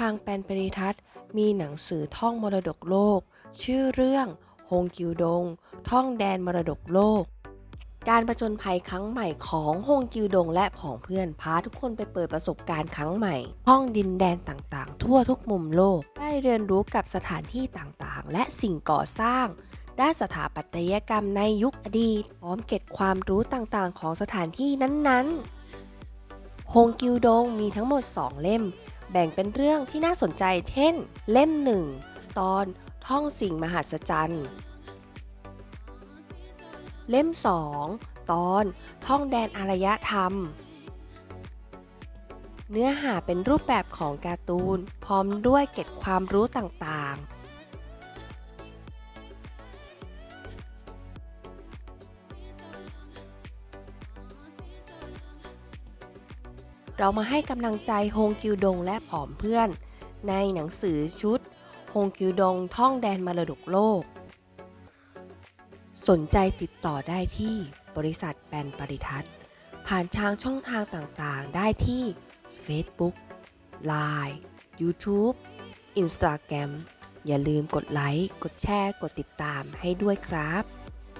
ทางแปนปริทัศน์มีหนังสือท่องมรดกโลก ชื่อเรื่องฮงกิวดง ท่องแดนมรดกโลก การประจนภัยครั้งใหม่ของฮงกิวดงและผองเพื่อนพาทุกคนไปเปิดประสบการณ์ครั้งใหม่ ห้องดินแดนต่างๆ ทั่วทุกมุมโลก ได้เรียนรู้กับสถานที่ต่างๆ และสิ่งก่อสร้างด้านสถาปัตยกรรมในยุคอดีต พร้อมเก็บความรู้ต่างๆ ของสถานที่นั้นๆฮงกิวดงมีทั้งหมด 2 เล่ม แบ่งเป็นเรื่องที่น่าสนใจเช่น เล่มหนึ่งตอนท่องสิ่งมหัศจรรย์เล่ม 2 ตอนท่องแดนอารยธรรม เนื้อหาเป็นรูปแบบของการ์ตูน พร้อมด้วยเก็ดความรู้ต่างๆ เรามาให้กำลังใจฮงกิวดงและผอมเพื่อน ในหนังสือชุดฮงกิวดงท่องแดนมรดกโลก สนใจติดต่อได้ที่บริษัทแปนปริทัศน์ ผ่านทางช่องทางต่างๆ ได้ที่ Facebook Line YouTube Instagram อย่าลืมกดไลค์ กดแชร์ กดติดตามให้ด้วยครับ